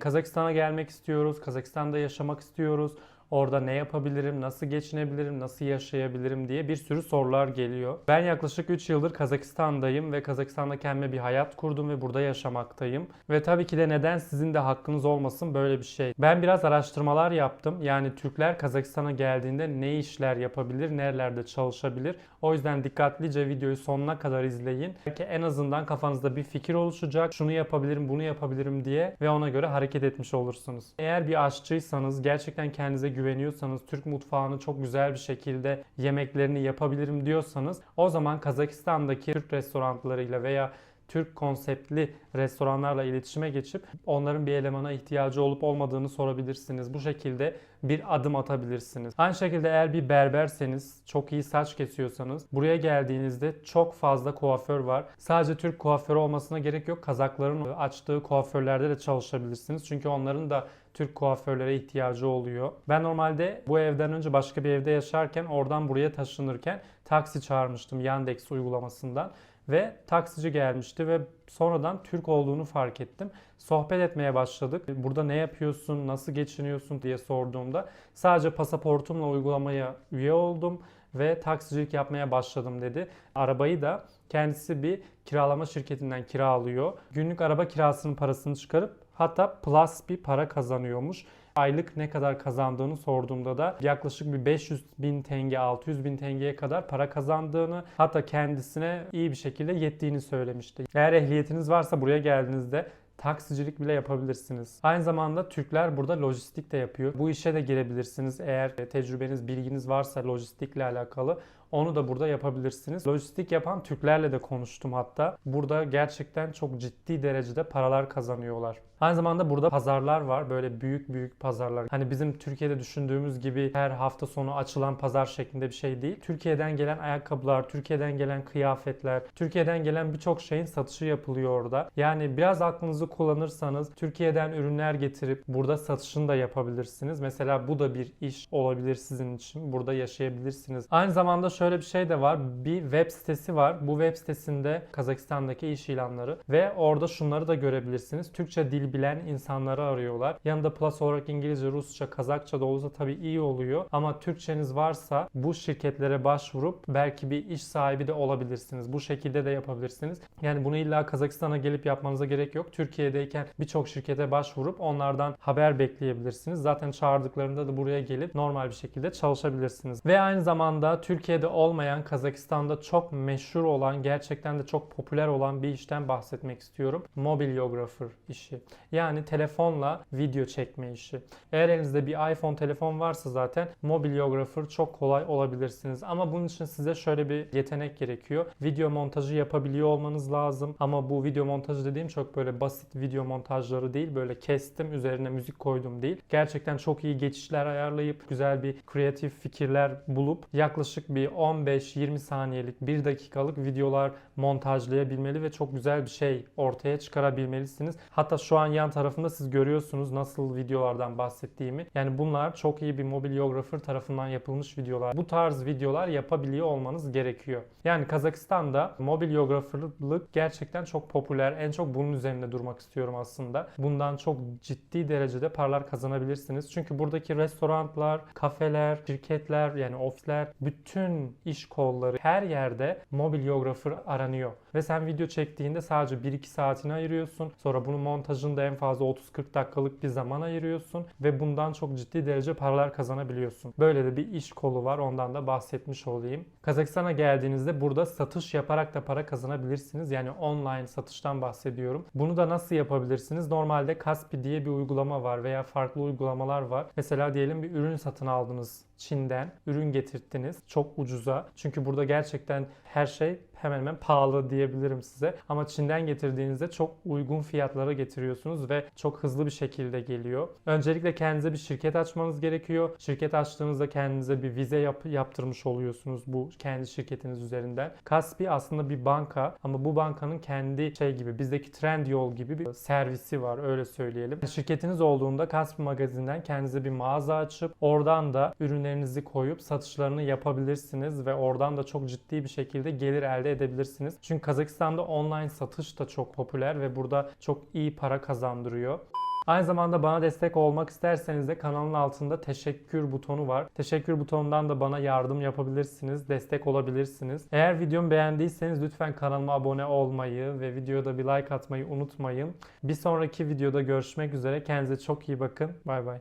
Kazakistan'a gelmek istiyoruz, Kazakistan'da yaşamak istiyoruz. Orada ne yapabilirim, nasıl geçinebilirim, nasıl yaşayabilirim diye bir sürü sorular geliyor. Ben yaklaşık 3 yıldır Kazakistan'dayım ve Kazakistan'da kendime bir hayat kurdum ve burada yaşamaktayım. Ve tabii ki de neden sizin de hakkınız olmasın böyle bir şey. Ben biraz araştırmalar yaptım. Yani Türkler Kazakistan'a geldiğinde ne işler yapabilir, nerelerde çalışabilir. O yüzden dikkatlice videoyu sonuna kadar izleyin. Belki en azından kafanızda bir fikir oluşacak. Şunu yapabilirim, bunu yapabilirim diye ve ona göre hareket etmiş olursunuz. Eğer bir aşçıysanız, gerçekten kendinize güveniyorsanız, Türk mutfağını çok güzel bir şekilde yemeklerini yapabilirim diyorsanız o zaman Kazakistan'daki Türk restoranlarıyla veya Türk konseptli restoranlarla iletişime geçip onların bir elemana ihtiyacı olup olmadığını sorabilirsiniz. Bu şekilde bir adım atabilirsiniz. Aynı şekilde eğer bir berberseniz, çok iyi saç kesiyorsanız buraya geldiğinizde çok fazla kuaför var. Sadece Türk kuaförü olmasına gerek yok. Kazakların açtığı kuaförlerde de çalışabilirsiniz. Çünkü onların da Türk kuaförlere ihtiyacı oluyor. Ben normalde bu evden önce başka bir evde yaşarken oradan buraya taşınırken taksi çağırmıştım Yandex uygulamasından ve taksici gelmişti ve sonradan Türk olduğunu fark ettim. Sohbet etmeye başladık. Burada ne yapıyorsun, nasıl geçiniyorsun diye sorduğumda sadece pasaportumla uygulamaya üye oldum ve taksicilik yapmaya başladım dedi. Arabayı da kendisi bir kiralama şirketinden kiralıyor. Günlük araba kirasının parasını çıkarıp hatta plus bir para kazanıyormuş. Aylık ne kadar kazandığını sorduğumda da yaklaşık bir 500 bin tenge, 600 bin tengeye kadar para kazandığını hatta kendisine iyi bir şekilde yettiğini söylemişti. Eğer ehliyetiniz varsa buraya geldiğinizde taksicilik bile yapabilirsiniz. Aynı zamanda Türkler burada lojistik de yapıyor. Bu işe de girebilirsiniz eğer tecrübeniz, bilginiz varsa lojistikle alakalı. Onu da burada yapabilirsiniz. Lojistik yapan Türklerle de konuştum hatta. Burada gerçekten çok ciddi derecede paralar kazanıyorlar. Aynı zamanda burada pazarlar var. Böyle büyük büyük pazarlar. Hani bizim Türkiye'de düşündüğümüz gibi her hafta sonu açılan pazar şeklinde bir şey değil. Türkiye'den gelen ayakkabılar, Türkiye'den gelen kıyafetler, Türkiye'den gelen birçok şeyin satışı yapılıyor orada. Yani biraz aklınızı kullanırsanız Türkiye'den ürünler getirip burada satışını da yapabilirsiniz. Mesela bu da bir iş olabilir sizin için. Burada yaşayabilirsiniz. Aynı zamanda şöyle bir şey de var. Bir web sitesi var. Bu web sitesinde Kazakistan'daki iş ilanları ve orada şunları da görebilirsiniz. Türkçe dil bilen insanları arıyorlar. Yanında plus olarak İngilizce, Rusça, Kazakça da olursa tabii iyi oluyor. Ama Türkçeniz varsa bu şirketlere başvurup belki bir iş sahibi de olabilirsiniz. Bu şekilde de yapabilirsiniz. Yani bunu illa Kazakistan'a gelip yapmanıza gerek yok. Türkiye'deyken birçok şirkete başvurup onlardan haber bekleyebilirsiniz. Zaten çağırdıklarında da buraya gelip normal bir şekilde çalışabilirsiniz. Ve aynı zamanda Türkiye'de olmayan, Kazakistan'da çok meşhur olan, gerçekten de çok popüler olan bir işten bahsetmek istiyorum. Mobilyographer işi. Yani telefonla video çekme işi. Eğer elinizde bir iPhone telefon varsa zaten mobilyographer çok kolay olabilirsiniz. Ama bunun için size şöyle bir yetenek gerekiyor. Video montajı yapabiliyor olmanız lazım. Ama bu video montajı dediğim çok böyle basit video montajları değil. Böyle kestim üzerine müzik koydum değil. Gerçekten çok iyi geçişler ayarlayıp güzel bir kreatif fikirler bulup yaklaşık bir 15-20 saniyelik 1 dakikalık videolar montajlayabilmeli ve çok güzel bir şey ortaya çıkarabilmelisiniz. Hatta şu an yan tarafında siz görüyorsunuz nasıl videolardan bahsettiğimi. Yani bunlar çok iyi bir mobilyografer tarafından yapılmış videolar. Bu tarz videolar yapabiliyor olmanız gerekiyor. Yani Kazakistan'da mobilyograferlık gerçekten çok popüler. En çok bunun üzerinde durmak istiyorum aslında. Bundan çok ciddi derecede paralar kazanabilirsiniz. Çünkü buradaki restoranlar, kafeler, şirketler yani ofisler, bütün iş kolları her yerde mobilyografer aranıyor. Ve sen video çektiğinde sadece 1-2 saatini ayırıyorsun. Sonra bunun montajında en fazla 30-40 dakikalık bir zaman ayırıyorsun. Ve bundan çok ciddi derece paralar kazanabiliyorsun. Böyle de bir iş kolu var. Ondan da bahsetmiş olayım. Kazakistan'a geldiğinizde burada satış yaparak da para kazanabilirsiniz. Yani online satıştan bahsediyorum. Bunu da nasıl yapabilirsiniz? Normalde Kaspi diye bir uygulama var veya farklı uygulamalar var. Mesela diyelim bir ürün satın aldınız Çin'den. Ürün getirttiniz çok ucuza. Çünkü burada gerçekten her şey hemen hemen pahalı diyebilirim size. Ama Çin'den getirdiğinizde çok uygun fiyatlara getiriyorsunuz ve çok hızlı bir şekilde geliyor. Öncelikle kendinize bir şirket açmanız gerekiyor. Şirket açtığınızda kendinize bir vize yap- yaptırmış oluyorsunuz bu kendi şirketiniz üzerinden. Kaspi aslında bir banka ama bu bankanın kendi şey gibi bizdeki Trendyol gibi bir servisi var öyle söyleyelim. Şirketiniz olduğunda Kaspi magazinden kendinize bir mağaza açıp oradan da ürünlerinizi koyup satışlarını yapabilirsiniz ve oradan da çok ciddi bir şekilde gelir edebilirsiniz. Çünkü Kazakistan'da online satış da çok popüler ve burada çok iyi para kazandırıyor. Aynı zamanda bana destek olmak isterseniz de kanalın altında teşekkür butonu var. Teşekkür butonundan da bana yardım yapabilirsiniz, destek olabilirsiniz. Eğer videomu beğendiyseniz lütfen kanalıma abone olmayı ve videoda bir like atmayı unutmayın. Bir sonraki videoda görüşmek üzere. Kendinize çok iyi bakın. Bay bay.